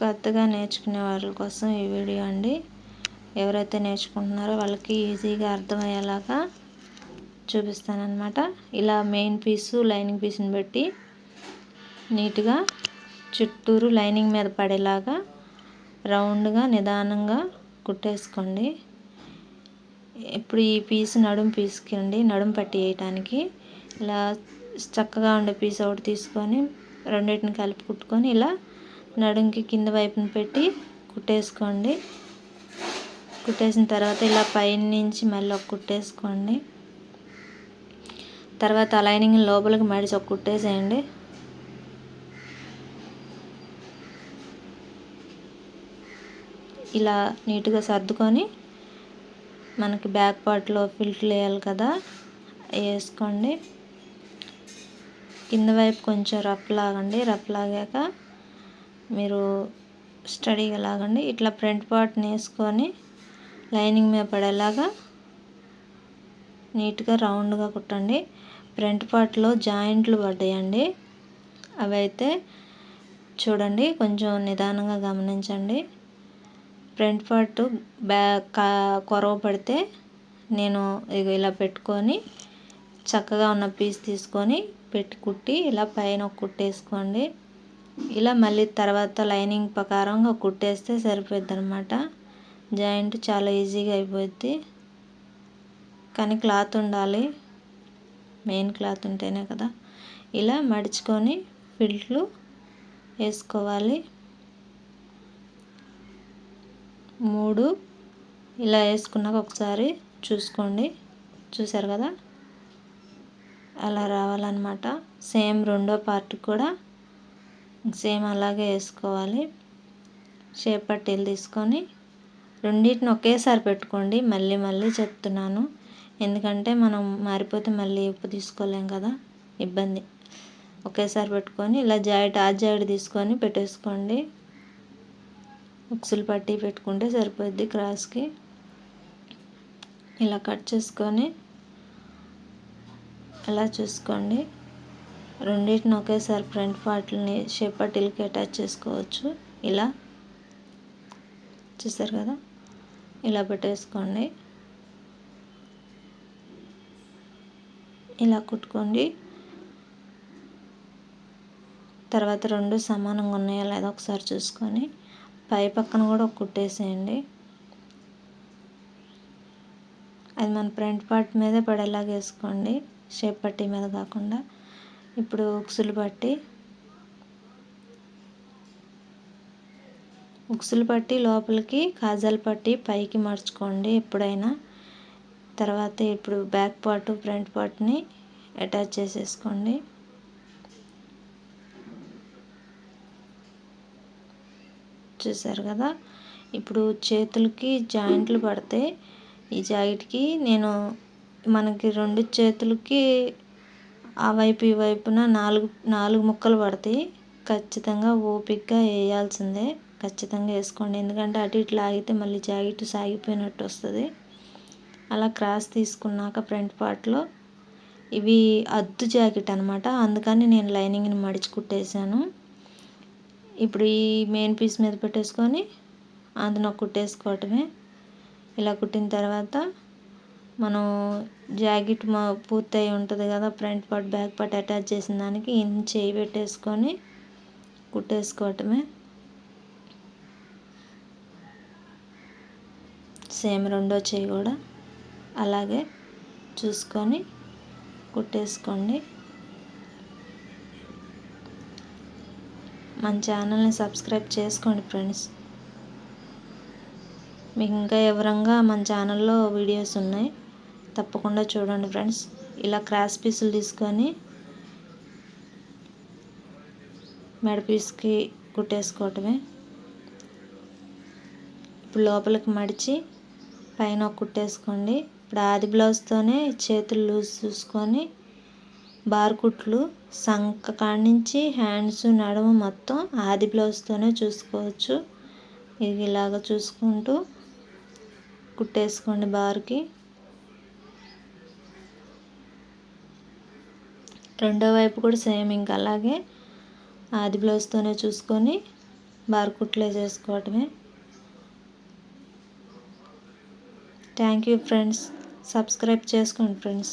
కొత్తగా నేర్చుకునే వాళ్ళ కోసం ఈ వీడియో అండి. ఎవరైతే నేర్చుకుంటున్నారో వాళ్ళకి ఈజీగా అర్థమయ్యేలాగా చూపిస్తానమాట ఇలా మెయిన్ పీసు లైనింగ్ పీస్ని బట్టి నీట్గా చుట్టూరు లైనింగ్ మీద పడేలాగా రౌండ్గా నిదానంగా కుట్టేసుకోండి. ఇప్పుడు ఈ పీస్ నడుము పీస్కి అండి నడుము పట్టి వేయటానికి. ఇలా చక్కగా ఉండే పీస్ ఒకటి తీసుకొని రెండింటిని కలిపి కుట్టుకొని ఇలా నడుంకి కింద వైపున పెట్టి కుట్టేసుకోండి. కుట్టేసిన తర్వాత ఇలా పైన నుంచి మళ్ళీ ఒక కుట్టేసుకోండి. తర్వాత లైనింగ్ లోపలికి మడిచి ఒక కుట్టేసేయండి. ఇలా నీట్గా సర్దుకొని మనకి బ్యాక్ పార్ట్లో ఫిల్టర్ వేయాలి కదా వేసుకోండి. కింద వైపు కొంచెం రఫ్ లాగండి. రఫ్ లాగాక మీరు స్టడీగా లాగండి. ఇట్లా ఫ్రంట్ పార్ట్ని వేసుకొని లైనింగ్ మీద పడేలాగా నీట్గా రౌండ్గా కుట్టండి. ఫ్రంట్ పార్ట్లో జాయింట్లు పడ్డాయండి. అవి అయితే చూడండి కొంచెం నిదానంగా గమనించండి. ఫ్రంట్ పార్ట్ బ్యాక్ కొరవ పడితే నేను ఇలా పెట్టుకొని చక్కగా ఉన్న పీస్ తీసుకొని పెట్టి కుట్టి ఇలా పైన కుట్టేసుకోండి. ఇలా మళ్ళీ తర్వాత లైనింగ్ ప్రకారంగా కుట్టేస్తే సరిపోద్ది అనమాట జాయింట్ చాలా ఈజీగా అయిపోద్ది. కానీ క్లాత్ ఉండాలి. మెయిన్ క్లాత్ ఉంటేనే కదా. ఇలా మడుచుకొని ఫిల్ట్లు వేసుకోవాలి. మూడు ఇలా వేసుకున్నాక ఒకసారి చూసుకోండి. చూసారు కదా? అలా రావాలన్నమాట. సేమ్ రెండో పార్ట్ కూడా సేమ్ అలాగే వేసుకోవాలి. షేప్ పట్టీలు తీసుకొని రెండింటిని ఒకేసారి పెట్టుకోండి. మళ్ళీ మళ్ళీ చెప్తున్నాను. ఎందుకంటే మనం మారిపోతే మళ్ళీ ఉప్పు తీసుకోలేం కదా. ఇబ్బంది. ఒకేసారి పెట్టుకొని ఇలా జాయిట్ ఆ జాయిట్ తీసుకొని పెట్టేసుకోండి. ఉక్సులు పట్టి పెట్టుకుంటే సరిపోద్ది క్రాస్కి. ఇలా కట్ చేసుకొని అలా చూసుకోండి. రెండింటిని ఒకేసారి ఫ్రంట్ పార్ట్ని షేప్ పట్టీలకి అటాచ్ చేసుకోవచ్చు. ఇలా. చూసారు కదా? ఇలా పెట్టేసుకోండి. ఇలా కుట్టుకోండి. తర్వాత రెండు సమానంగా ఉన్నాయా లేదా ఒకసారి చూసుకొని పై పక్కన కూడా ఒక కుట్టేసేయండి. అది మన ఫ్రంట్ పార్ట్ మీదే పడేలాగా వేసుకోండి. షేప్ పట్టి మీద కాకుండా. ఇప్పుడు ఉక్సులు పట్టి ఉక్సులు పట్టి లోపలికి కాజాలు పట్టి పైకి మర్చుకోండి ఎప్పుడైనా. తర్వాత ఇప్పుడు బ్యాక్ పార్ట్ ఫ్రంట్ పార్ట్ని అటాచ్ చేసేసుకోండి. చూసారు కదా? ఇప్పుడు చేతులకి జాయింట్లు పడితే ఈ జాయింట్కి నేను మనకి రెండు చేతులకి ఆ వైపు ఈ వైపున నాలుగు నాలుగు ముక్కలు పడతాయి ఖచ్చితంగా ఓపిక్గా వేయాల్సిందే. ఖచ్చితంగా వేసుకోండి. ఎందుకంటే అటు ఇటు లాగితే మళ్ళీ జాకెట్ సాగిపోయినట్టు వస్తుంది. అలా క్రాస్ తీసుకున్నాక ఫ్రంట్ పార్ట్లో ఇవి అద్దు జాకెట్ అనమాట అందుకని నేను లైనింగ్ని మడిచి కుట్టేశాను ఇప్పుడు ఈ మెయిన్ పీస్ మీద పెట్టేసుకొని అందులో కుట్టేసుకోవటమే. ఇలా కుట్టిన తర్వాత మనం జాకెట్ మా పూర్తయి ఉంటుంది కదా front part back part attach చేసిన దానికి ఇన్ని చేయి పెట్టేసుకొని కుట్టేసుకోవటమే. సేమ్ రెండో చేయి కూడా అలాగే చూసుకొని కుట్టేసుకోండి. మన ఛానల్ని సబ్స్క్రైబ్ చేసుకోండి ఫ్రెండ్స్. మీకు ఇంకా వివరంగా మన ఛానల్లో వీడియోస్ ఉన్నాయి. తప్పకుండా చూడండి ఫ్రెండ్స్. ఇలా క్రాస్ పీసులు తీసుకొని మెడ పీస్కి కుట్టేసుకోవటమే. ఇప్పుడు లోపలికి మడిచి పైన కుట్టేసుకోండి. ఇప్పుడు ఆది బ్లౌజ్తోనే చేతులు లూజ్ చూసుకొని బార్ కుట్లు సంక కాడి నుంచి హ్యాండ్స్ నడుము మొత్తం ఆది బ్లౌజ్తోనే చూసుకోవచ్చు. ఇది ఇలాగ చూసుకుంటూ కుట్టేసుకోండి బార్కి. రెండో వైపు కూడా సేమ్ ఇంకా అలాగే. ఆది బ్లౌజ్తోనే చూసుకొని బార్కుట్లు వేసేసుకోవటమే. థ్యాంక్ యూ ఫ్రెండ్స్ సబ్స్క్రైబ్ చేసుకోండి ఫ్రెండ్స్